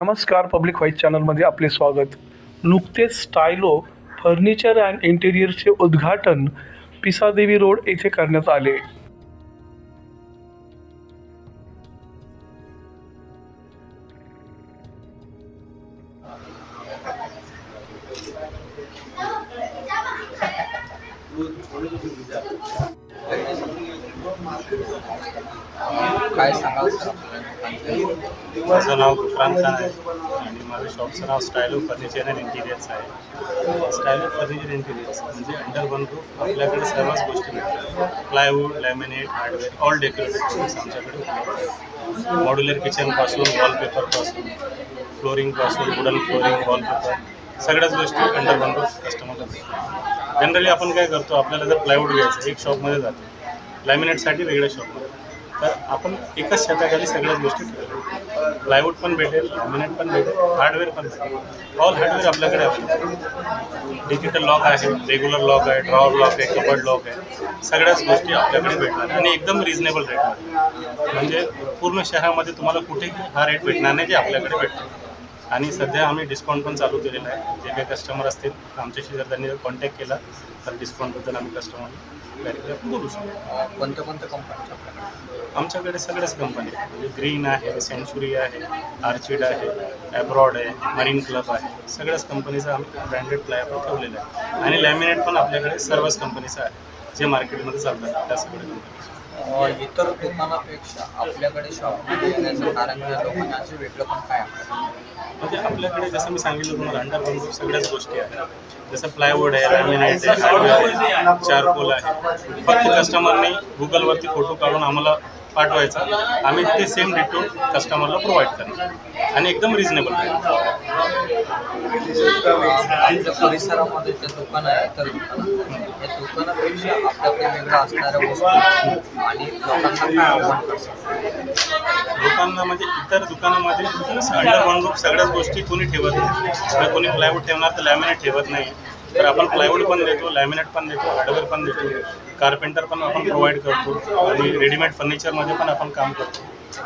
नमस्कार public white चॅनलमध्ये आपले स्वागत. नुकतेच स्टायलो फर्निचर अँड इंटेरियरचे उद्घाटन पिसादेवी रोड येथे करण्यात आले. काय सांगाल? माझं नाव गुफरान खान आहे आणि माझं शॉपचं नाव style of furniture and interiors आहे. स्टाईल ऑफ फर्निचर इंटिरियर्स म्हणजे अंडर वन रूफ आपल्याकडे सर्वच गोष्टी मिळतात. Plywood laminate hardware all decorative आमच्याकडे मॉड्युलर किचनपासून वॉलपेपरपासून फ्लोरिंगपासून वुडन फ्लोरिंग वॉलपेपर सगळ्याच गोष्टी अंडर वन रूफ कस्टमरला जनरली आपण काय करतो आपल्याला जर प्लायवूड घ्यायचं एक शॉपमध्ये जातो. लॅमिनेटसाठी वेगळ्या शॉपमध्ये तर आपण एकाच छताखाली सगळ्याच गोष्टी ठेवतो. प्लायवूड पण भेटेल लॅमिनेट पण भेटेल हार्डवेअर पण भेटेल. ऑल हार्डवेअर आपल्याकडे आहे डिजिटल लॉक आहे रेग्युलर लॉक आहे ड्रॉवर लॉक आहे कपड लॉक आहे. सगळ्याच गोष्टी आपल्याकडे भेटणार आणि एकदम रिजनेबल रेटमध्ये म्हणजे पूर्ण शहरामध्ये तुम्हाला कुठेही हा रेट भेटणार नाही जे आपल्याकडे भेटतो. आणि सध्या आम्ही डिस्काउंट पण चालू केलेला आहे. जे काही कस्टमर असतील आमच्याशी जर त्यांनी कॉन्टॅक्ट केला तर डिस्काउंटबद्दल आम्ही आपण बोलू शकतो. कोणत्या कोणत्या आपल्याकडे? आमच्याकडे सगळ्याच कंपनी आहेत. म्हणजे ग्रीन आहे सेंचुरी आहे आर्चिड आहे ॲब्रॉड आहे मरीन क्लब आहे. सगळ्याच कंपनीचा आम्ही ब्रँडेड प्लाय आपण ठेवलेला आहे आणि लॅमिनेट पण आपल्याकडे सर्वच कंपनीचं आहे जे मार्केटमध्ये चालतात. त्या सगळ्या कंपनी अं, इतर दुकानापेक्षा आपल्याकडे शॉपमध्ये येण्याचं कारण वेगळं पण काय आहे? म्हणजे आपल्याकडे जसं मी सांगितलं तुम्हाला अंडर वन रूफ सगळ्याच गोष्टी आहेत. जसं प्लायवूड आहे लॅमिनेट आहे आहे चारकोल आहे. फक्त कस्टमरने गुगलवरती फोटो काढून आम्हाला पाठवायचा. आम्ही ते सेम डिटो कस्टमरला प्रोव्हाइड करणार. आणि एकदम रिजनेबल आमच्या परिसरामध्ये दुकान आहे दुकानापेक्षा आपल्याकडे वेगळं असणाऱ्या वस्तू आणि लोकांना काय आव्हान करतात? लोकांना म्हणजे इतर दुकानामध्ये अंडर वन रूफ सगळ्याच गोष्टी कोणी ठेवत नाही. जर कोणी प्लायवूड ठेवणार तर लॅमिनेट ठेवत नाही. तर आपण प्लायवूड पण देतो लॅमिनेट पण देतो हार्डवेअर पण देतो कार्पेंटर पण आपण प्रोव्हाइड करतो आणि रेडीमेड फर्निचरमध्ये पण आपण काम करतो.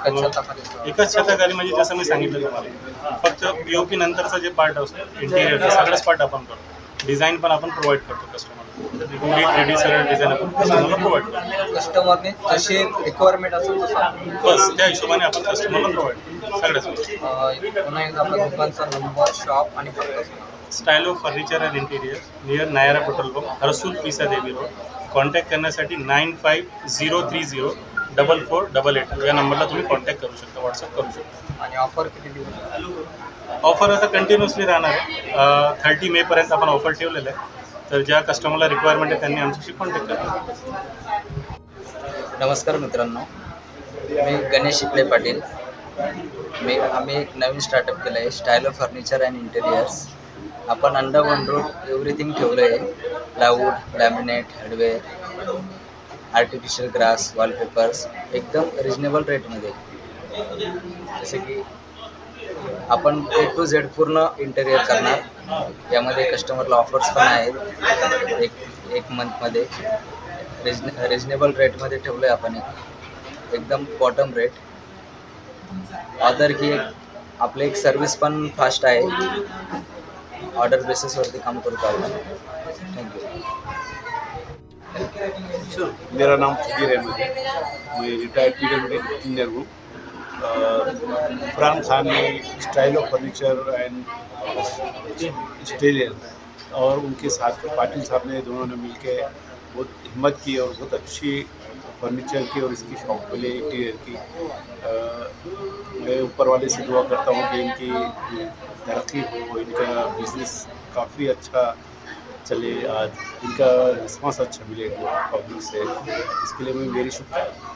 एकाच छताखाली. एकच छताखाली म्हणजे जसं मी सांगितलं तुम्हाला फक्त पी ओ पी नंतरचा जे पार्ट असतो इंटिरियर सगळंच पार्ट आपण करतो. डिझाईन पण आपण प्रोव्हाइड करतो कस्टमरला डी सगळं डिझाईन आपण कस्टमरला प्रोव्हाइड करतो. कस्टमरने जशी रिक्वायरमेंट असेल तसं आपण बस त्या हिशोबाने आपण कस्टमरला प्रोव्हाइड करतो. सगळ्याच गोष्टी. अं, पुन्हा एकदा आपल्या दुकानचा नंबर शॉप आणि. Stylo furniture and interior near Nayara petrol pump Harsul Pisadevi road contact करण्यासाठी nine five zero three zero double four double eight या नंबरला तुम्ही कॉन्टॅक्ट करू शकता व्हॉट्सअप करू शकता. आणि ऑफर किती दिवस ऑफर आता कंटिन्युअसली राहणार आहे. थर्टी मेपर्यंत आपण ऑफर ठेवलेलं आहे. तर ज्या कस्टमरला रिक्वायरमेंट आहे त्यांनी आमच्याशी कॉन्टॅक्ट करा. नमस्कार मित्रांनो. मी गणेश शिकले पाटील. मी आम्ही एक नवीन स्टार्टअप केलं आहे स्टायलो फर्निचर अँड इंटेरियर्स आपण अंडर वन रूट एव्हरीथिंग ठेवलं आहे plywood laminate hardware artificial grass wallpapers एकदम रिजनेबल रेटमध्ये जसे की आपण ए टू झेड पूर्ण इंटेरियर करणार. यामध्ये कस्टमरला ऑफर्स पण आहेत. एक एक मंथमध्ये रिजने रिजनेबल रेटमध्ये ठेवलं आहे आपण एक. एकदम बॉटम रेट ऑदर की एक आपलं एक सर्विस पण फास्ट आहे. ऑर्डर बेसिसवरती काम करतो आपण. थँक्यू मेरा नाम फकीर अहमद है मैं रिटायर्ड पी डब्ल्यू इंजीनियर हूँ। इमरान खान ने style of furniture and stallion और उनके साथ पाटिल साहब ने दोनों ने मिलके बहुत हिम्मत की और बहुत अच्छी फर्नीचर की और इसकी शॉप के लिए इंटीरियर की। अ, मैं ऊपर वाले से दुआ करता हूँ कि इनकी तरक्की हो इनका बिज़नेस काफ़ी अच्छा चले आज। इनका रिस्पॉन्स अच्छा मिलेगा पब्लिक से। इसके लिए मैं मेरी शुभकामनाएं